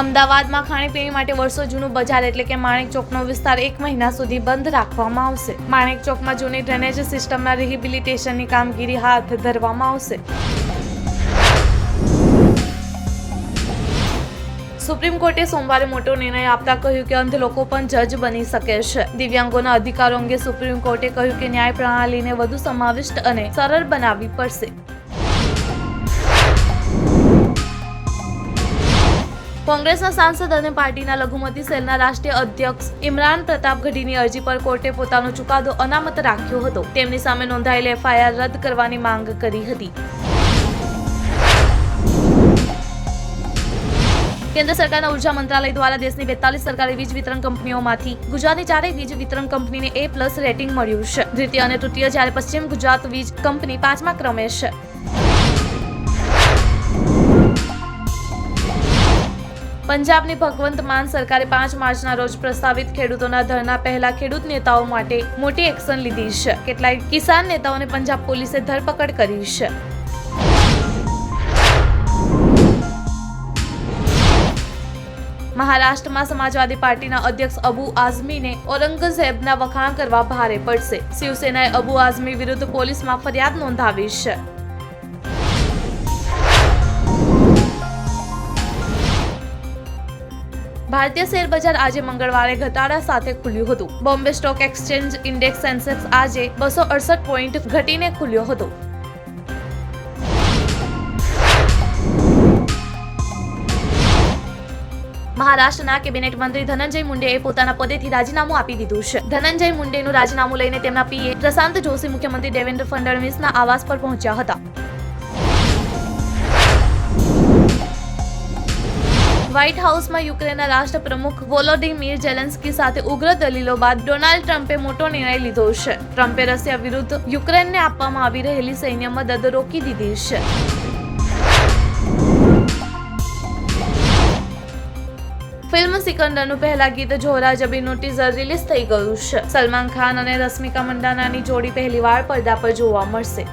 અમદાવાદમાં ખાણીપીણી માટે વર્ષો જૂનું બજાર એટલે કે માણેક ચોકનો વિસ્તાર એક મહિના સુધી બંધ રાખવામાં આવશે. માણેક ચોકમાં જૂની ડ્રેનેજ સિસ્ટમના રિહેબિલિટેશનની કામગીરી હાથ ધરવામાં આવશે. સુપ્રીમ કોર્ટે સોમવારે મોટો નિર્ણય આપતા કહ્યું કે અંધ લોકો પણ જજ બની શકે છે. દિવ્યાંગોના અધિકારો અંગે સુપ્રીમ કોર્ટે કહ્યું કે ન્યાય પ્રણાલીને વધુ સમાવિષ્ટ અને સરળ બનાવવી પડશે. કોંગ્રેસના સાંસદ અને પાર્ટીના લઘુમતી સેલના રાષ્ટ્રીય અધ્યક્ષ ઇમરાન પ્રતાપ ગઢીની અરજી પર કોર્ટે પોતાનો ચુકાદો અનામત રાખ્યો હતો. તેમની સામે નોંધાયેલ એફઆઈઆર રદ કરવાની માંગ કરી હતી. કેન્દ્ર સરકારના ઊર્જા મંત્રાલય દ્વારા દેશની બેતાલીસ સરકારી વીજ વિતરણ કંપનીઓમાંથી ગુજરાતની ચારેય વીજ વિતરણ કંપનીને એ પ્લસ રેટિંગ મળ્યું છે. દ્વિતીય અને તૃતીય જ્યારે પશ્ચિમ ગુજરાત વીજ કંપની પાંચમા ક્રમે છે. પંજાબની ભગવંત માન સરકારે પાંચ માર્ચના રોજ પ્રસ્તાવિત ખેડૂતોના ધરના પહેલા ખેડૂત નેતાઓ માટે મોટી એક્શન લીધી છે. કેટલાય કિસાન નેતાઓને પંજાબ પોલીસે ધરપકડ કરી છે. મહારાષ્ટ્રમાં સમાજવાદી પાર્ટીના અધ્યક્ષ અબુ આઝમીને ઔરંગઝેબના વખાણ કરવા ભારે પડશે. શિવસેનાએ અબુ આઝમી વિરુદ્ધ પોલીસમાં ફરિયાદ નોંધાવી છે. ભારતીય શેર બજાર આજે મંગળવારે ઘટાડા સાથે ખુલ્યું હતું. Bombay stock exchange index Sensex આજે બસો અડસઠ પોઈન્ટ ઘટીને ખુલ્યો હતો. મહારાષ્ટ્રના કેબિનેટ મંત્રી ધનંજય મુંડેએ પોતાના પદેથી રાજીનામું આપી દીધું છે. ધનંજય મુંડેનું રાજીનામું લઈને તેમના પીએ પ્રશાંત જોશી મુખ્યમંત્રી દેવેન્દ્ર ફડણવીસના આવાસ પર પહોંચ્યા હતા. વ્હાઇટ હાઉસમાં યુક્રેનના રાષ્ટ્રપ્રમુખ વોલોડિમીર જેલેન્સ્કી સાથે ઉગ્ર દલીલો બાદ ડોનાલ્ડ ટ્રમ્પે મોટો નિર્ણય લીધો છે. ટ્રમ્પે રશિયા વિરુદ્ધ યુક્રેનને આપવામાં આવી રહેલી સૈન્ય મદદ રોકી દીધી છે. ફિલ્મ સિકંદરનું પહેલા ગીત જોહરા જબીનું ટીઝર રિલીઝ થઈ ગયું છે. સલમાન ખાન અને રશ્મિકા મંડાનાની જોડી પહેલીવાર પડદા પર જોવા મળશે.